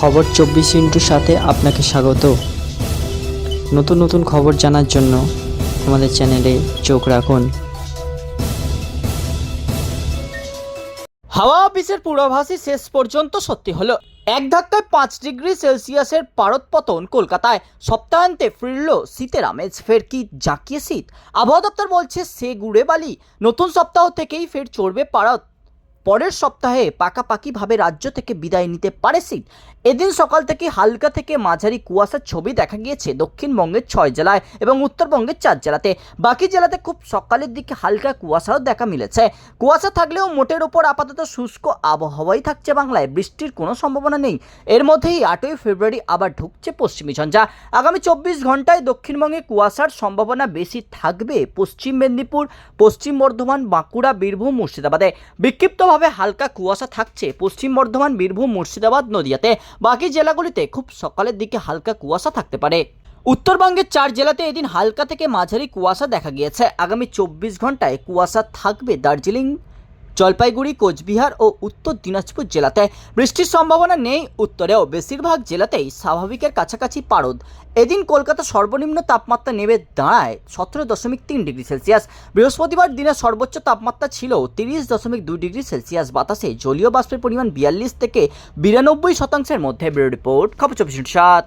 খবর চব্বিশ ইন্টুর সাথে আপনাকে স্বাগত। নতুন নতুন খবর জানার জন্য আমাদের চ্যানেলে চোখ রাখুন। হাওয়া অফিসের পূর্বাভাসই শেষ পর্যন্ত সত্যি হলো। এক ধাক্কায় পাঁচ ডিগ্রি সেলসিয়াসের পারদপতন কলকাতায় সপ্তাহান্তে ফিরল শীতের আমেজ, ফের কি জাকিয়ে শীত? আবহাওয়া দপ্তর বলছে, সে গুড়ে বালি নতুন সপ্তাহ থেকেই ফের চড়বে পারদ পরের সপ্তাহে পাকাপাকিভাবে রাজ্য থেকে বিদায় নিতে পারে শীত এদিন সকাল থেকে হালকা থেকে মাঝারি কুয়াশার ছবি দেখা গিয়েছে দক্ষিণবঙ্গের ছয় জেলায় এবং উত্তরবঙ্গের চার জেলাতে। বাকি জেলাতে খুব সকালের দিকে হালকা কুয়াশাও দেখা মিলেছে। কুয়াশা থাকলেও মোটের ওপর আপাতত শুষ্ক আবহাওয়াই থাকছে বাংলায়। বৃষ্টির কোনো সম্ভাবনা নেই। এর মধ্যেই আটই ফেব্রুয়ারি আবার ঢুকছে পশ্চিমী ঝঞ্ঝা। আগামী চব্বিশ ঘন্টায় দক্ষিণবঙ্গে কুয়াশার সম্ভাবনা বেশি থাকবে পশ্চিম মেদিনীপুর, পশ্চিম বর্ধমান, বাঁকুড়া, বীরভূম, মুর্শিদাবাদে। বিক্ষিপ্তভাবে হালকা কুয়াশা থাকছে পশ্চিম বর্ধমান, বীরভূম, মুর্শিদাবাদ নদিয়াতে। বাকি জেলাগুলিতে খুব সকালের দিকে হালকা কুয়াশা থাকতে পারে। উত্তরবঙ্গের চার জেলাতে এদিন হালকা থেকে মাঝারি কুয়াশা দেখা গিয়েছে। আগামী চব্বিশ ঘন্টায় কুয়াশা থাকবে দার্জিলিং জলপাইগুড়ি, কোচবিহার ও উত্তর দিনাজপুর জেলাতে বৃষ্টির সম্ভাবনা নেই। উত্তরেও বেশিরভাগ জেলাতেই স্বাভাবিকের কাছাকাছি পারদ। এদিন কলকাতা সর্বনিম্ন তাপমাত্রা নেমে দাঁড়ায় সতেরো দশমিক তিন ডিগ্রি সেলসিয়াস। বৃহস্পতিবার দিনের সর্বোচ্চ তাপমাত্রা ছিল তিরিশ দশমিক দুই ডিগ্রি সেলসিয়াস। বাতাসে জলীয় বাষ্পের পরিমাণ বিয়াল্লিশ থেকে বিরানব্বই শতাংশের মধ্যে। ব্যুরো রিপোর্ট, খবর চব্বিশ সাত।